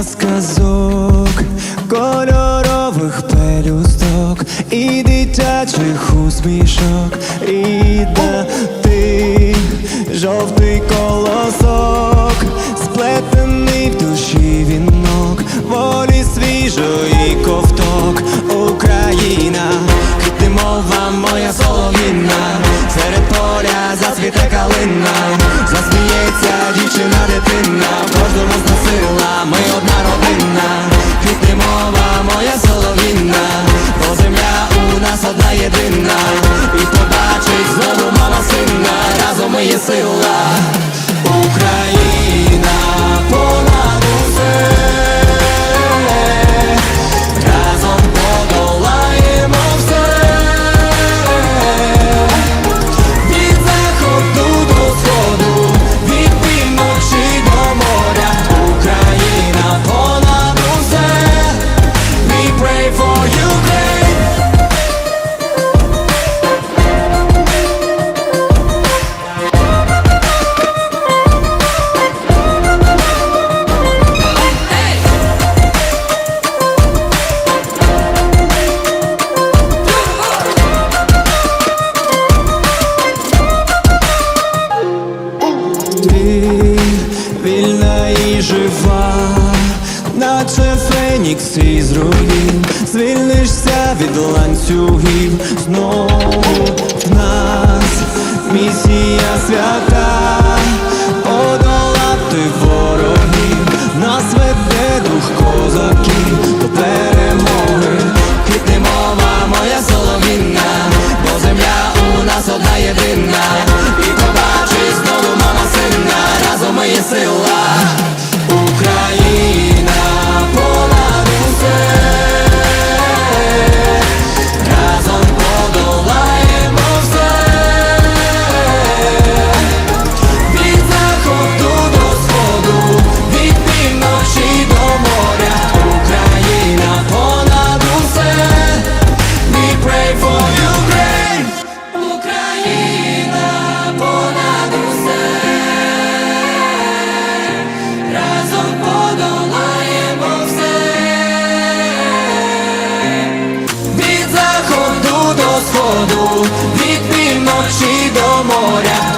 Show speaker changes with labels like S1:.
S1: для сказок, кольорових пелюсток, і дитячих усмішок, і дати жовтий колосок. єдина. І побачить знову мама сина, разом ми є сила. Україна! жива, наче фенікс із руїн звільнишся від ланцюгів. Знову в нас місія свята, подолати ворогів, нас веде дух козаків. воду від півночі до моря.